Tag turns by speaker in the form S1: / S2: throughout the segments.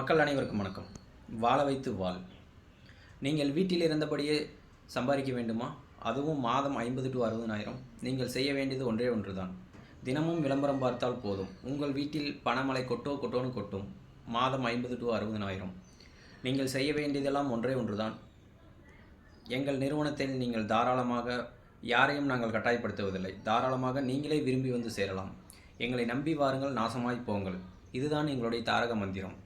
S1: மக்கள் அனைவருக்கும் வணக்கம். வாழ வைத்து வாழ். நீங்கள் வீட்டில் இருந்தபடியே சம்பாதிக்க வேண்டுமா? அதுவும் மாதம் ஐம்பது டு அறுபதுனாயிரம் நீங்கள் செய்ய வேண்டியது ஒன்றே ஒன்று தான் தினமும் விளம்பரம் பார்த்தால் போதும். உங்கள் வீட்டில் பணமழை கொட்டோ கொட்டோன்னு கொட்டும். மாதம் ஐம்பது டு அறுபதுனாயிரம் நீங்கள் செய்ய வேண்டியதெல்லாம் ஒன்றே ஒன்று தான் எங்கள் நிறுவனத்தில் நீங்கள் தாராளமாக யாரையும் நாங்கள் கட்டாயப்படுத்துவதில்லை. தாராளமாக நீங்களே விரும்பி வந்து சேரலாம். எங்களை நம்பி வாருங்கள் நாசமாய் போங்கள். இதுதான் எங்களுடைய தாரக மந்திரம்.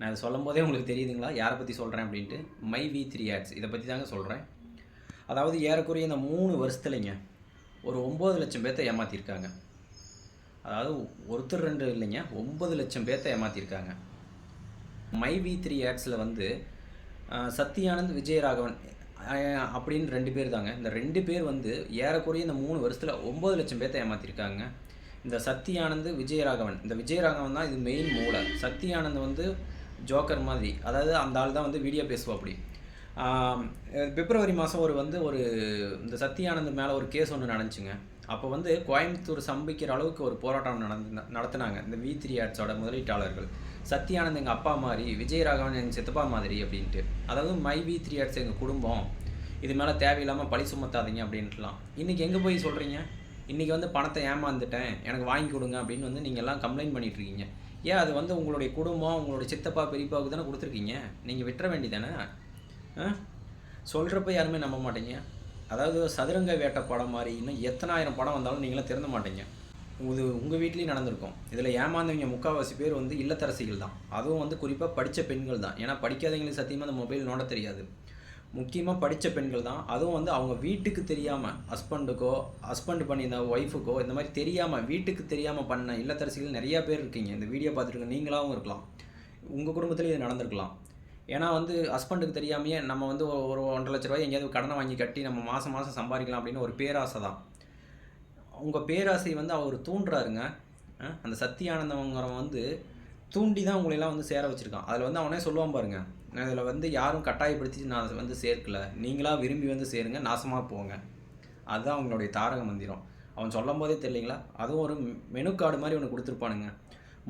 S1: நான் இதை சொல்லும் போதே உங்களுக்கு தெரியுதுங்களா? யாரை பற்றி சொல்கிறேன் அப்படின்ட்டு? மை வி த்ரீ ஆட்ஸ் இதை பற்றி தாங்க சொல்கிறேன் அதாவது ஏறக்குறைய இந்த மூணு வருஷத்துலைங்க ஒரு ஒம்பது லட்சம் பேர்த்த ஏமாற்றிருக்காங்க அதாவது ஒருத்தர் ரெண்டு இல்லைங்க ஒம்பது லட்சம் பேர்த்த ஏமாற்றிருக்காங்க மை வி த்ரீ ஆட்ஸில் வந்து அஹ், சத்யானந்த் விஜயராகவன் அப்படின்னு ரெண்டு பேர் தாங்க. இந்த ரெண்டு பேர் வந்து ஏறக்குறைய இந்த மூணு வருஷத்தில் ஒம்பது லட்சம் பேர்த்த ஏமாற்றிருக்காங்க இந்த சத்யானந்த் விஜயராகவன். இந்த விஜயராகவன் தான் இது மெயின் மூளை. சத்யானந்த் வந்து ஜோக்கர் மாதிரி. அதாவது அந்த ஆள் தான் வந்து வீடியோ பேசுவோம் அப்படி பிப்ரவரி மாதம் ஒரு வந்து ஒரு இந்த சத்யானந்த் மேலே ஒரு கேஸ் ஒன்று நடந்துச்சுங்க. அப்போ வந்து கோயம்புத்தூர் சம்பிக்கிற அளவுக்கு ஒரு போராட்டம் நடந்து நடத்துனாங்க. இந்த வி த்ரீ ஆட்ஸோட முதலீட்டாளர்கள். சத்யானந்த் எங்கள் அப்பா மாதிரி விஜயராகவன் எங்கள் சித்தப்பா மாதிரி அப்படின்ட்டு. அதாவது மை வி த்ரீ ஆட்ஸ் எங்கள் குடும்பம். இது மேலே தேவையில்லாமல் பழி சுமத்தாதீங்க அப்படின்ட்டுலாம். இன்றைக்கி எங்கே போய் சொல்கிறீங்க இன்றைக்கி வந்து பணத்தை ஏமாந்துட்டேன் எனக்கு வாங்கி கொடுங்க அப்படின்னு வந்து நீங்கள் எல்லாம் கம்ப்ளைண்ட் பண்ணிகிட்ருக்கீங்க ஏன் அது வந்து உங்களுடைய குடும்பம் உங்களுடைய சித்தப்பா பெரியப்பாவுக்கு தானே கொடுத்துருக்கீங்க? நீங்கள் விட்டுற வேண்டிதானே சொல்கிறப்ப யாருமே நம்ப மாட்டீங்க. அதாவது சதுரங்க வேட்டை படம் மாதிரி இன்னும் எத்தனாயிரம் படம் வந்தாலும் நீங்களாம் திறந்த மாட்டீங்க. இது உங்கள் வீட்லேயும் நடந்திருக்கும். இதில் ஏமாந்தவங்க முக்கால்வாசி பேர் வந்து இல்லத்தரசிகள் தான். அதுவும் வந்து குறிப்பாக படித்த பெண்கள் தான். ஏன்னா படிக்காதவங்களுக்கு சத்தியமாக அந்த மொபைல் நோட தெரியாது. முக்கியமாக படித்த பெண்கள் தான். அதுவும் வந்து அவங்க வீட்டுக்கு தெரியாமல் ஹஸ்பண்டுக்கோ ஹஸ்பண்ட் பண்ணியிருந்த ஒய்ஃபுக்கோ இந்த மாதிரி தெரியாமல் வீட்டுக்கு தெரியாமல் பண்ண இல்லத்தரசிகள் நிறையா பேர் இருக்கீங்க. இந்த வீடியோ பார்த்துட்டு நீங்களாகவும் இருக்கலாம். உங்கள் குடும்பத்தில் இது நடந்திருக்கலாம். ஏன்னா வந்து ஹஸ்பண்டுக்கு தெரியாமையே நம்ம வந்து ஒரு ஒரு ஒன்றரை லட்ச ரூபாய் எங்கேயாவது கடனை வாங்கி கட்டி நம்ம மாதம் மாதம் சம்பாதிக்கலாம் அப்படின்னு ஒரு பேராசை தான். உங்கள் பேராசை வந்து அவர் தூண்டுறாருங்க. அந்த சத்தியானந்தவங்கிறவன் வந்து தூண்டி தான் உங்களையெல்லாம் வந்து சேர வச்சுருக்கான். அதில் வந்து அவனே சொல்லுவான் பாருங்கள் அதில் வந்து யாரும் கட்டாயப்படுத்தி நான் அதை வந்து சேர்க்கல. நீங்களாக விரும்பி வந்து சேருங்க நாசமாக போங்க. அதுதான் அவங்களுடைய தாரக மந்திரம். அவன் சொல்லும் போதே தெரியலைங்களா? அதுவும் ஒரு மெனு கார்டு மாதிரி ஒன்று கொடுத்துருப்பானுங்க.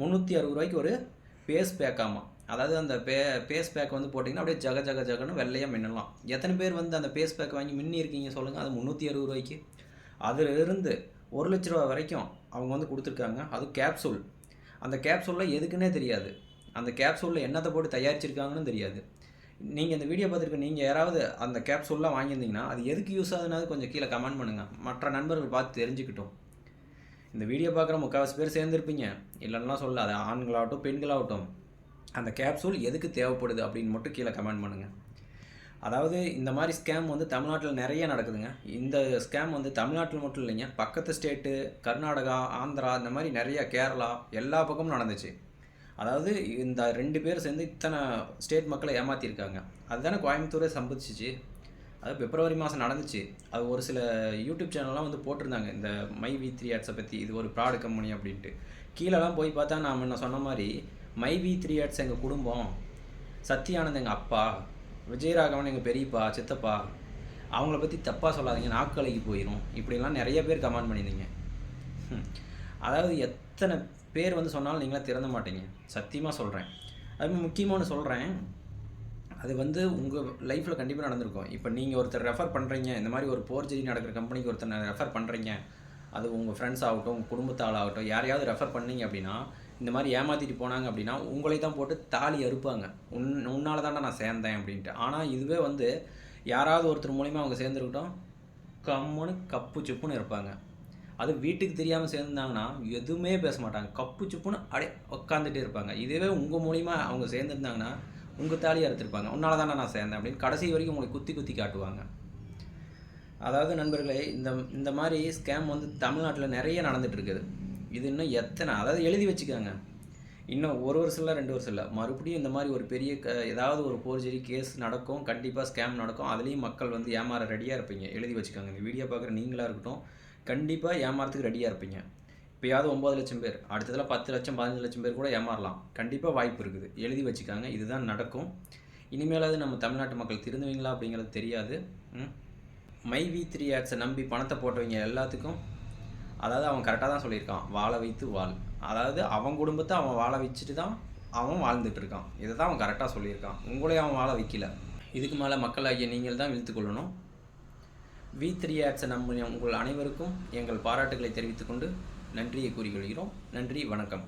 S1: முந்நூற்றி அறுபது ரூபாய்க்கு ஒரு பேஸ் பேக்காமா அதாவது அந்த பே பேஸ் பேக் வந்து போட்டிங்கன்னா அப்படியே ஜக ஜக ஜகன்னு வெள்ளையாக மின்னலாம். எத்தனை பேர் வந்து அந்த பேஸ் பேக் வாங்கி மின்னி இருக்கீங்க சொல்லுங்கள் அது முந்நூற்றி அறுபது ரூபாய்க்கு. அதிலிருந்து ஒரு லட்ச ரூபா வரைக்கும் அவங்க வந்து கொடுத்துருக்காங்க. அது கேப்சூல் அந்த கேப்சூலில் எதுக்குன்னே தெரியாது. அந்த கேப்சூலில் என்னத்தை போட்டு தயாரிச்சிருக்காங்கன்னு தெரியாது. நீங்கள் இந்த வீடியோ பார்த்துருக்க நீங்கள் யாராவது அந்த கேப்சூல்லாம் வாங்கியிருந்தீங்கன்னா அது எதுக்கு யூஸ் ஆகுதுனாது கொஞ்சம் கீழே கமெண்ட் பண்ணுங்கள் மற்ற நண்பர்கள் பார்த்து தெரிஞ்சுக்கிட்டோம். இந்த வீடியோ பார்க்குற முக்கால்வாசி பேர் சேர்ந்துருப்பீங்க. இல்லைன்னா சொல்ல அது ஆண்களாகட்டும் பெண்களாகட்டும். அந்த கேப்சூல் எதுக்கு தேவைப்படுது அப்படின்னு மட்டும் கீழே கமெண்ட் பண்ணுங்கள் அதாவது இந்த மாதிரி ஸ்கேம் வந்து தமிழ்நாட்டில் நிறைய நடக்குதுங்க. இந்த ஸ்கேம் வந்து தமிழ்நாட்டில் மட்டும் இல்லைங்க. பக்கத்து ஸ்டேட்டு கர்நாடகா ஆந்திரா இந்த மாதிரி நிறைய கேரளா எல்லா பக்கமும் நடந்துச்சு. அதாவது இந்த ரெண்டு பேர் சேர்ந்து இத்தனை ஸ்டேட் மக்களை ஏமாற்றிருக்காங்க அதுதானே கோயம்புத்தூரே சம்பதிச்சிச்சு. அது பிப்ரவரி மாதம் நடந்துச்சு. அது ஒரு சில யூடியூப் சேனல்லாம் வந்து போட்டிருந்தாங்க. இந்த மை வி த்ரீ ஆட்ஸை பற்றி இது ஒரு ப்ராடு கம்பெனி அப்படின்ட்டு. கீழெல்லாம் போய் பார்த்தா நான் என்ன சொன்ன மாதிரி மை வி த்ரீ ஆட்ஸ் எங்கள் குடும்பம் சத்யானந்த் எங்கள் அப்பா விஜயராகவன் எங்கள் பெரியப்பா சித்தப்பா அவங்கள பற்றி தப்பாக சொல்லாதீங்க நாக்கலைக்கு போயிடும் இப்படிலாம் நிறைய பேர் கமெண்ட் பண்ணியிருந்தீங்க. அதாவது எத்தனை பேர் வந்து சொன்னாலும் நீங்களாம் திறந்த மாட்டீங்க. சத்தியமாக சொல்கிறேன் அது முக்கியமானு சொல்கிறேன் அது வந்து உங்கள் லைஃப்பில் கண்டிப்பாக நடந்திருக்கும். இப்போ நீங்கள் ஒருத்தர் ரெஃபர் பண்ணுறீங்க இந்த மாதிரி ஒரு போர்ஜரி நடக்கிற கம்பெனிக்கு ஒருத்தர் ரெஃபர் பண்ணுறீங்க அது உங்கள் ஃப்ரெண்ட்ஸ் ஆகட்டும் உங்கள் குடும்பத்தால் ஆகட்டும் யாரையாவது ரெஃபர் பண்ணீங்க அப்படின்னா இந்த மாதிரி ஏமாற்றிட்டு போனாங்க அப்படின்னா உங்களை தான் போட்டு தாலி அறுப்பாங்க. உன் உன்னால் தாண்டா நான் சேர்ந்தேன் அப்படின்ட்டு. ஆனால் இதுவே வந்து யாராவது ஒருத்தர் மூலிமா அவங்க சேர்ந்துருக்கட்டும் கம்முன்னு கப்பு சுப்புன்னு இருப்பாங்க. அது வீட்டுக்கு தெரியாமல் சேர்ந்துருந்தாங்கன்னா எதுவுமே பேச மாட்டாங்க. கப்பு சுப்புன்னு அப்படியே உட்காந்துட்டே இருப்பாங்க. இதுவே உங்கள் மூலிமா அவங்க சேர்ந்துருந்தாங்கன்னா உங்கள் தாலியை அறுத்துருப்பாங்க. உன்னால தானே நான் சேர்ந்தேன் அப்படின்னு கடைசி வரைக்கும் உங்களை குத்தி குத்தி காட்டுவாங்க. அதாவது நண்பர்களே இந்த இந்த மாதிரி ஸ்கேம் வந்து தமிழ்நாட்டில் நிறைய நடந்துகிட்ருக்குது இருக்குது இது இன்னும் எத்தனை அதாவது எழுதி வச்சுக்கோங்க. இன்னும் ஒரு வருஷம் இல்லை ரெண்டு வருஷம் இல்லை. மறுபடியும் இந்த மாதிரி ஒரு பெரிய க ஏதாவது ஒரு போர்ஜரி கேஸ் நடக்கும் கண்டிப்பாக ஸ்கேம் நடக்கும். அதுலேயும் மக்கள் வந்து ஏமாற ரெடியாக இருப்பீங்க. எழுதி வச்சுக்கோங்க. இந்த வீடியோ பார்க்குற நீங்களாக இருக்கட்டும் கண்டிப்பாக ஏமாறதுக்கு ரெடியாக இருப்பீங்க. இப்போயாவது ஒம்பது லட்சம் பேர் அடுத்ததில் பத்து லட்சம் பதினஞ்சு லட்சம் பேர் கூட ஏமாறலாம். கண்டிப்பாக வாய்ப்பு இருக்குது. எழுதி வச்சுக்காங்க. இதுதான் நடக்கும். இனிமேலாவது நம்ம தமிழ்நாட்டு மக்கள் திருந்துவீங்களா அப்படிங்கிறது தெரியாது. மை? வி த்ரீ ஆட்ஸை நம்பி பணத்தை போட்டவங்க எல்லாத்துக்கும் அதாவது அவன் கரெக்டாக தான் சொல்லியிருக்கான். வாழ வைத்து வாழ். அதாவது அவன் குடும்பத்தை அவன் வாழ வச்சுட்டு தான் அவன் வாழ்ந்துட்டு இருக்கான். இதை தான் அவன் கரெக்டாக சொல்லியிருக்கான். உங்களையும் அவன் வாழ வைக்கல. இதுக்கு மேலே மக்களாகிய நீங்கள் தான் இழுத்துக்கொள்ளணும். வி த்ரீ ஆட்ஸை நம்பின உங்கள் அனைவருக்கும் எங்கள் பாராட்டுகளை தெரிவித்துக்கொண்டு நன்றியை கூறிக்கொள்கிறோம் நன்றி வணக்கம்.